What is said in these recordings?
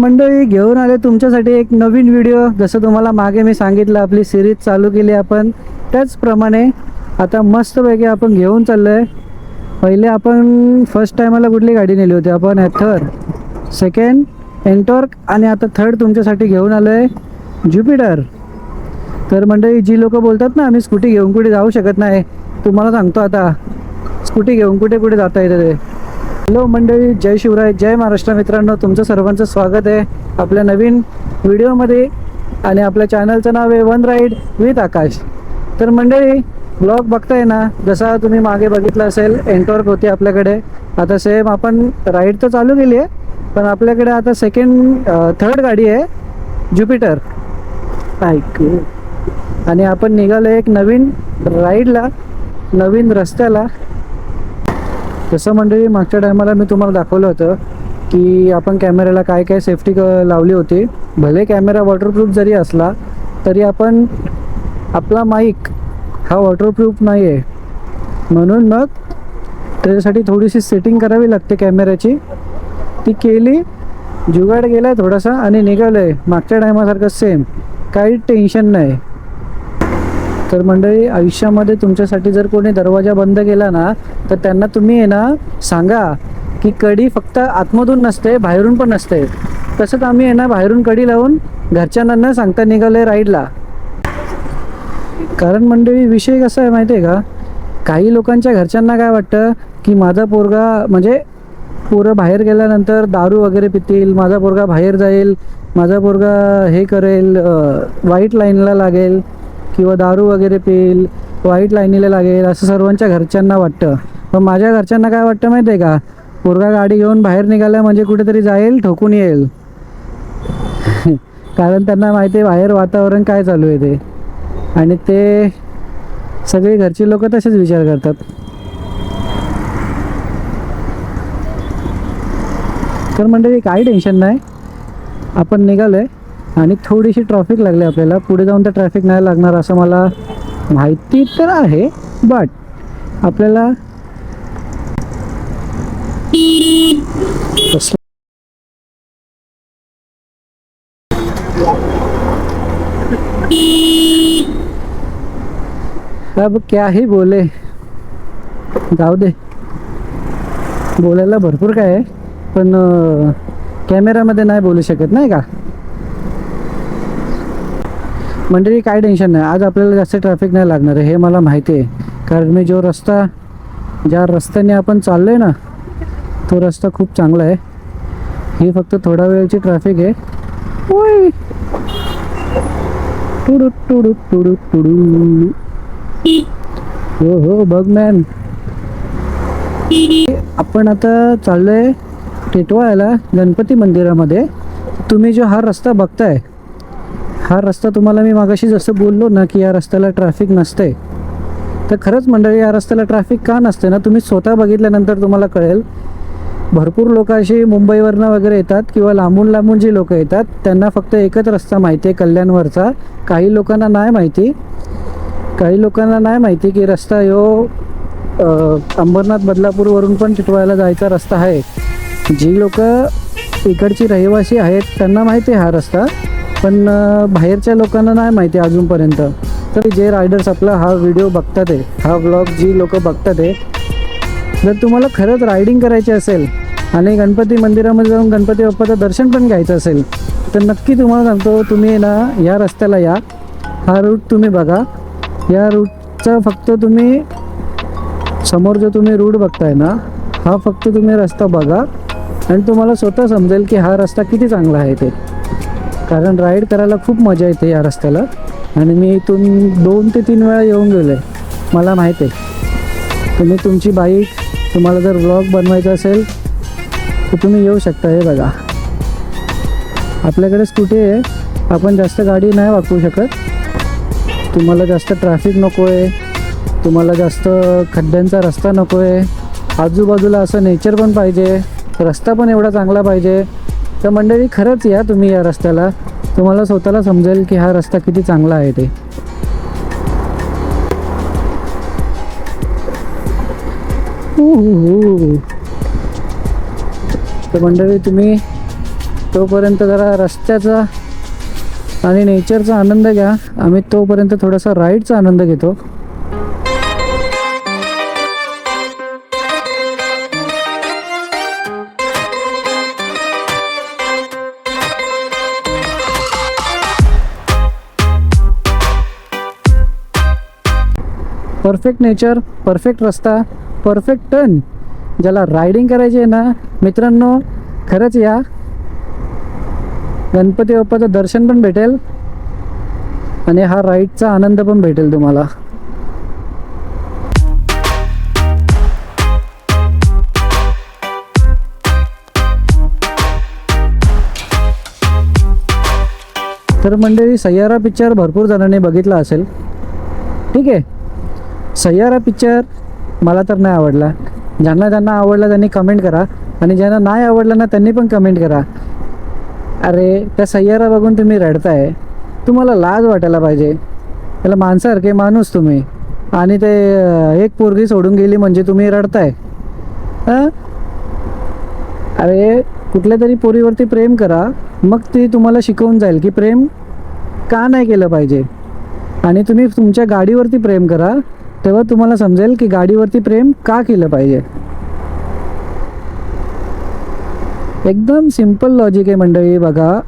मंडळी घेऊन आले तुमच्यासाठी एक नवीन व्हिडिओ जसं तुम्हाला मागे मी सांगितलं आपली सिरीज चालू केली आपण. त्याचप्रमाणे आता मस्तपैकी आपण घेऊन चाललो आहे पहिले आपण फर्स्ट टायमाला कुठली गाडी नेली होती? आपण ॲथर सेकंड एन्टॉर्क आणि आता थर्ड तुमच्यासाठी घेऊन आलो आहे ज्युपिटर तर मंडळी जी लोक बोलतात ना आम्ही स्कूटी घेऊन कुठे जाऊ शकत नाही. तुम्हाला सांगतो आता. स्कूटी घेऊन कुठे कुठे जाता येतं ते? हॅलो मंडळी जय शिवराय जय महाराष्ट्र मित्रांनो तुमचं सर्वांचं स्वागत आहे आपल्या नवीन व्हिडिओमध्ये आणि आपल्या चॅनलचं नाव आहे वन राईड विथ आकाश. तर मंडळी ब्लॉग बघताय ना जसा तुम्ही मागे बघितलं असेल एंटवर्क होती आपल्याकडे. आता सेम आपण राईड तर चालू केली आहे पण आपल्याकडे आता सेकंड थर्ड गाडी आहे ज्युपिटर. ऐक. आणि आपण निघालो एक नवीन राईडला नवीन रस्त्याला. जसं मंडळी मागच्या टायमाला मी तुम्हाला दाखवलं होतं की आपण कॅमेऱ्याला काय काय सेफ्टी लावली होती. भले कॅमेरा वॉटरप्रूफ जरी असला तरी आपण आपला माईक हा वॉटरप्रूफ नाही आहे म्हणून मग त्याच्यासाठी थोडीशी सेटिंग करावी लागते कॅमेऱ्याची. ती केली जुगाड गेलाय थोडासा आणि निघालंय. मागच्या टायमासारखं सेम काही टेन्शन नाही. तर मंडळी आयुष्यामध्ये तुमच्यासाठी जर कोणी दरवाजा बंद केला ना तर त्यांना तुम्ही आहे ना सांगा की कडी फक्त आतमधून नसते बाहेरून पण नसते. तसंच आम्ही आहे ना बाहेरून कडी लावून घरच्यांना सांगता निघालोय राईडला. कारण मंडळी विषय कसा आहे माहिती आहे का? काही लोकांच्या घरच्यांना काय वाटतं की माझा पोरगा म्हणजे पोरं बाहेर गेल्यानंतर दारू वगैरे पितील माझा पोरगा बाहेर जाईल माझा पोरगा हे करेल वाईट लाईनला लागेल किंवा दारू वगैरे पिईल वाईट लाईनीला लागेल असं सर्वांच्या घरच्यांना वाटतं. पण माझ्या घरच्यांना काय वाटतं माहिती आहे का? पोरगा गाडी घेऊन बाहेर निघाला म्हणजे कुठेतरी जाईल ठोकून येईल. कारण त्यांना माहिती आहे बाहेर वातावरण काय चालू आहे ते. आणि ते सगळे घरचे लोक तसेच विचार करतात. तर मंडळी काही टेन्शन नाही. आपण निघालो आहे आणि थोडीशी ट्रॅफिक लागली आपल्याला. पुढे जाऊन तर ट्रॅफिक नाही लागणार असं मला माहिती तर आहे बट आपल्याला अब क्या ही बोले? जाऊ दे. बोलायला भरपूर काय आहे पण कॅमेरामध्ये नाही बोलू शकत नाही का? मंडळी काय टेन्शन नाही. आज आपल्याला जास्त ट्रॅफिक नाही लागणार आहे हे मला माहिती आहे. कारण मी जो रस्ता ज्या रस्त्याने आपण चाललो आहे ना तो रस्ता खूप चांगला आहे. ही फक्त थोडा वेळची ट्रॅफिक आहे. ओय. टुडू टुडू टुडू टुडू हो हो बघ मॅन आपण आता चाललोय टिटवाळ्याला गणपती मंदिरामध्ये. तुम्ही जो हा रस्ता बघताय हा रस्ता तुम्हाला मी मागाशी जसं बोललो ना की या रस्त्याला ट्रॅफिक नसते. तर खरंच मंडळी या रस्त्याला ट्रॅफिक का नसते ना? तुम्ही स्वतः बघितल्यानंतर तुम्हाला कळेल. भरपूर लोक अशी मुंबईवरनं वगैरे येतात किंवा लांबून लांबून जी लोक येतात त्यांना फक्त एकच रस्ता माहिती आहे कल्याणवरचा. काही लोकांना नाही माहिती. काही लोकांना नाही माहिती की रस्ता यो अंबरनाथ बदलापूरवरून पण टिटवायला जायचा रस्ता आहे. जी लोक इकडची रहिवासी आहेत त्यांना माहिती आहे हा रस्ता. पण बाहेरच्या लोकांना नाही माहिती अजूनपर्यंत. तर जे रायडर्स आपला हा व्हिडिओ बघतात आहे हा ब्लॉग जी लोक बघतात आहे जर तुम्हाला खरंच रायडिंग करायची असेल आणि गणपती मंदिरामध्ये जाऊन गणपती बाप्पाचं दर्शन पण घ्यायचं असेल तर नक्की तुम्हाला सांगतो तुम्ही ना या रस्त्याला या. हा रूट तुम्ही बघा. या रूटचा फक्त तुम्ही समोर जो तुम्ही रूट बघताय ना हा फक्त तुम्ही रस्ता बघा. आणि तुम्हाला स्वतः समजेल की हा रस्ता किती चांगला आहे ते. कारण राईड करायला खूप मजा येते या रस्त्याला. आणि मी इथून दोन ते तीन वेळा येऊन गेलो आहे मला माहीत आहे. तुम्ही तुमची बाईक तुम्हाला जर व्लॉग बनवायचा असेल तर तुम्ही येऊ शकता हे बघा. आपल्याकडे स्कूटी आहे. आपण जास्त गाडी नाही वापरू शकत. तुम्हाला जास्त ट्रॅफिक नको आहे तुम्हाला जास्त खड्ड्यांचा रस्ता नको आहे आजूबाजूला असं नेचर पण पाहिजे. रस्ता पण एवढा चांगला पाहिजे. तर मंडळी खरंच या तुम्ही या रस्त्याला. तुम्हाला स्वतःला समजेल की हा रस्ता किती चांगला आहे ते. तर मंडळी तुम्ही तोपर्यंत जरा रस्त्याचा आणि नेचरचा आनंद घ्या. आम्ही तोपर्यंत थोडासा राईडचा आनंद घेतो. परफेक्ट नेचर परफेक्ट रस्ता परफेक्ट टर्न ज्याला रायडिंग करायची आहे ना मित्रांनो खरंच या. गणपती बाप्पाचं दर्शन पण भेटेल. आणि हा राईडचा आनंद पण भेटेल तुम्हाला. तर मंडळी सय्यारा पिक्चर भरपूर जणांनी बघितला असेल. ठीक आहे? सय्यारा पिक्चर मला तर नाही आवडला. ज्यांना ज्यांना आवडला त्यांनी कमेंट करा. आणि ज्यांना नाही आवडला ना त्यांनी पण कमेंट करा. अरे त्या सय्यारा बघून तुम्ही रडताय. तुम्हाला लाज वाटायला पाहिजे. त्याला माणसासारखे माणूस तुम्ही. आणि ते एक पोरगी सोडून गेली म्हणजे तुम्ही रडताय. अरे कुठल्या तरी पोरीवरती प्रेम करा. मग ती तुम्हाला शिकवून जाईल की प्रेम का नाही केलं पाहिजे. आणि तुम्ही तुमच्या गाडीवरती प्रेम करा. तेव्हा तुम्हाला समजेल की गाडीवरती प्रेम का केलं पाहिजे. एकदम सिंपल लॉजिक आहे मंडळी बघा.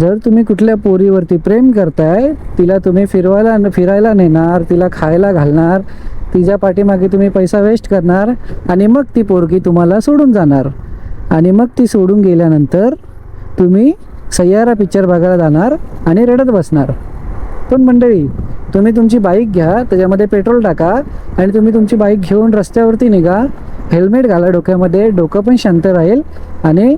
जर तुम्ही कुठल्या पोरीवरती प्रेम करताय तिला तुम्ही फिरवायला फिरायला नेणार तिला खायला घालणार तिच्या पाठीमागे तुम्ही पैसा वेस्ट करणार आणि मग ती पोरगी तुम्हाला सोडून जाणार. आणि मग ती सोडून गेल्यानंतर तुम्ही सय्यारा पिक्चर बघायला जाणार आणि रडत बसणार. पण मंडळी तुम्ही तुमची बाईक घ्या त्याच्यामध्ये पेट्रोल टाका आणि तुम्ही तुमची बाईक घेऊन रस्त्यावरती निघा. हेल्मेट घाला डोक्यामध्ये डोकं पण शांत राहील आणि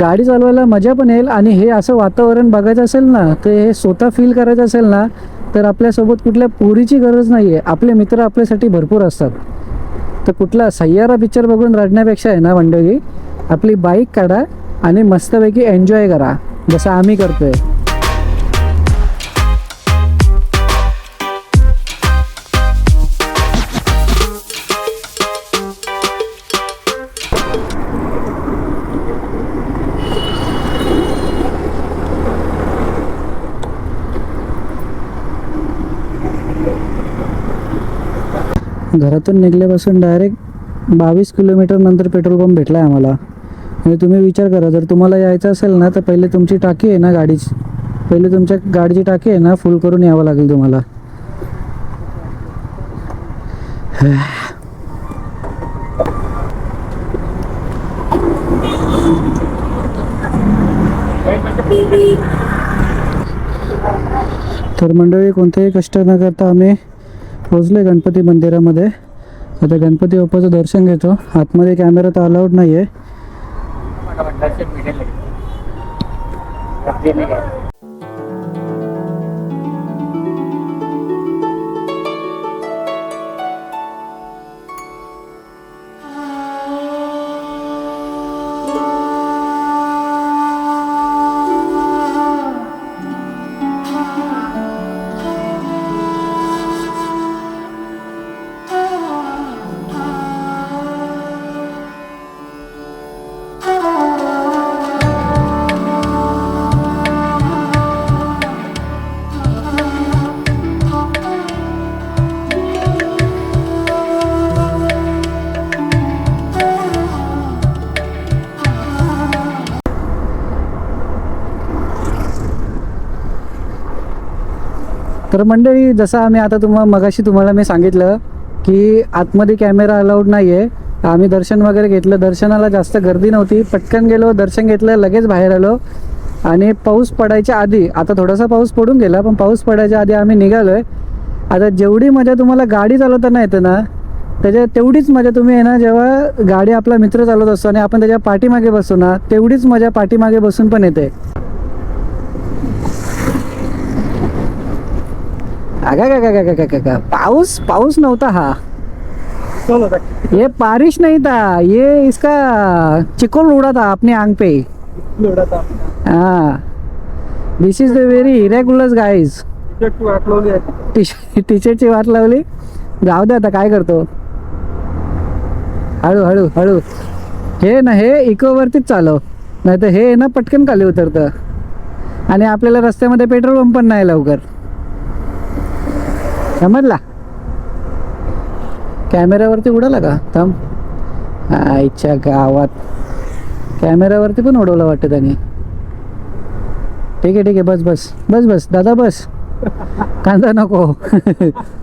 गाडी चालवायला मजा पण येईल आणि हे असं वातावरण बघायचं असेल ना तर हे स्वतः फील करायचं असेल ना तर आपल्यासोबत कुठल्या पोरीची गरज नाही आहे आपले मित्र आपल्यासाठी भरपूर असतात. तर कुठला सय्यारा पिक्चर बघून रडण्यापेक्षा आहे ना मंडळी आपली बाईक काढा आणि मस्तपैकी एन्जॉय करा. जसं आम्ही करतोय. घरातून निघल्यापासून डायरेक्ट बावीस किलोमीटर नंतर पेट्रोल पंप भेटला आहे आम्हाला. म्हणजे तुम्ही विचार करा जर तुम्हाला यायचं असेल ना तर पहिले तुमची टाकी आहे ना गाडीची. पहिले तुमच्या गाडीची टाकी आहे ना फुल करून यावं लागेल तुम्हाला. तर मंडळी कोणतेही कष्ट न करता आम्ही पोचले गणपती मंदिरामध्ये. आता गणपती बाप्पाचं दर्शन घेतो. आतमध्ये कॅमेरा तर अलाउड नाही आहे. तर मंडळी जसं आम्ही आता तुम्हाला मगाशी तुम्हाला मी सांगितलं की आतमध्ये कॅमेरा अलाउड नाही आहे आम्ही दर्शन वगैरे घेतलं. दर्शनाला जास्त गर्दी नव्हती. पटकन गेलो दर्शन घेतलं लगेच बाहेर आलो. आणि पाऊस पडायच्या आधी आता थोडासा पाऊस पडून गेला पण पाऊस पडायच्या आधी आम्ही निघालो आहे आता जेवढी मजा तुम्हाला गाडी चालवताना येते ना त्याच्या तेवढीच मजा तुम्ही आहे ना जेव्हा गाडी आपला मित्र चालवत असतो आणि आपण त्याच्या पाठीमागे बसतो ना तेवढीच मजा पाठीमागे बसून पण येते. का का पाऊस पाऊस नव्हता हा. ये बारिश नहीं था ये इसका चिकोल उड़ा था अपने आंग पे. हाँ. This is the very irregular guys T वाट लावली. जाऊ दे आता काय करतो? हळू हळू हळू. हे ना हे इकोवरतीच चालव. नाही तर हे ना पटकन खाली उतरतं. आणि आपल्याला रस्त्यामध्ये पेट्रोल पंप पण नाही लवकर. समजला? कॅमेऱ्यावरती उडाला का? थांब. आईच्या गावात. कॅमेऱ्यावरती पण उडवलं वाटतं त्याने. ठीक आहे ठीक आहे. बस बस. बस बस. दादा बस. कांदा नको.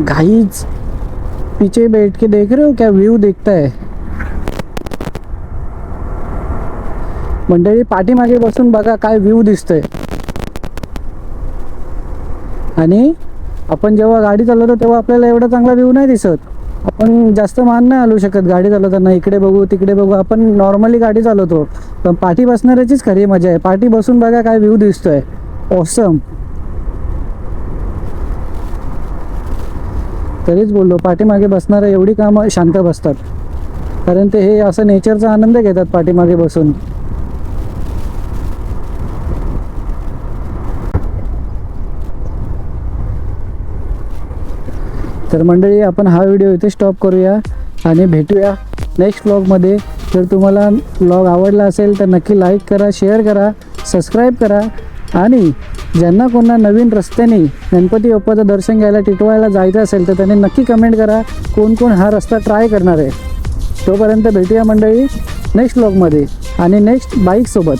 गाइस पीछे बैठ के देख रहे हो क्या? व्यू देखता है। मंडळी पाठीमागे बसून बघा काय व्ह्यू दिसतोय. आणि आपण जेव्हा गाडी चालवतो तेव्हा आपल्याला एवढा चांगला व्ह्यू नाही दिसत. आपण जास्त मान नाही हलू शकत गाडी चालवताना. इकडे बघू तिकडे बघू. आपण नॉर्मली गाडी चालवतो. पण पाठी बसणाऱ्याचीच खरी मजा आहे. पाठी बसून बघा काय व्ह्यू दिसतोय. ऑसम तरीच बोललो पाठीमागे बसणारं एवढी कामं शांत बसतात. कारण ते हे असं नेचरचा आनंद घेतात पाठीमागे बसून. तर मंडळी आपण हा व्हिडिओ इथे स्टॉप करूया आणि भेटूया नेक्स्ट व्लॉगमध्ये जर तुम्हाला व्लॉग आवडला असेल तर नक्की लाईक करा शेअर करा सबस्क्राईब करा. आणि ज्यांना कोणा नवीन रस्त्याने गणपती बाप्पाचं दर्शन घ्यायला टिटवायला जायचं असेल तर त्यांनी नक्की कमेंट करा कोण कोण हा रस्ता ट्राय करणार आहे. तोपर्यंत भेटूया मंडळी नेक्स्ट ब्लॉगमध्ये आणि नेक्स्ट बाईकसोबत